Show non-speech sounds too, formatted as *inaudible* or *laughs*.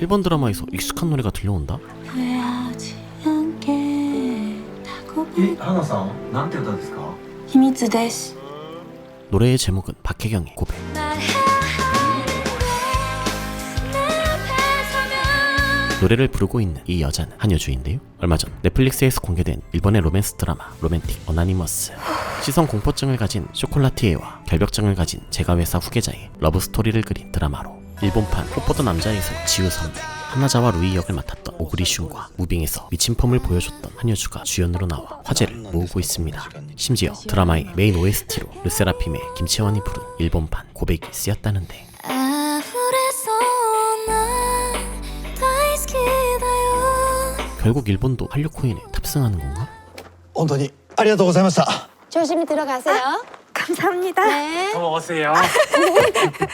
일본 드라마에서 익숙한 노래가 들려온다? 후회하지 않게 하고 え花さんなんて歌ですか秘密です 노래의 제목은 박혜경의 고백 노래를 부르고 있는 이 여자는 한 여주인데요 얼마 전 넷플릭스에서 공개된 일본의 로맨스 드라마 로맨틱 어나니머스 시선 공포증을 가진 쇼콜라티에와 결벽증을 가진 제가 회사 후계자의 러브스토리를 그린 드라마로 일본판 포포더 남자에서 지우선 하나자와 루이 역을 맡았던 오그리 슌과 무빙에서 미친 펌을 보여줬던 한효주가 주연으로 나와 화제를 모으고 있습니다. 심지어 드라마의 메인 OST로 르세라핌의 김채원이 부른 일본판 고백이 쓰였다는데 결국 일본도 한류 코인에 탑승하는 건가? 온더니 감사합니다. 조심히 들어가세요. 아, 감사합니다. 네. 더 먹었어요. *laughs*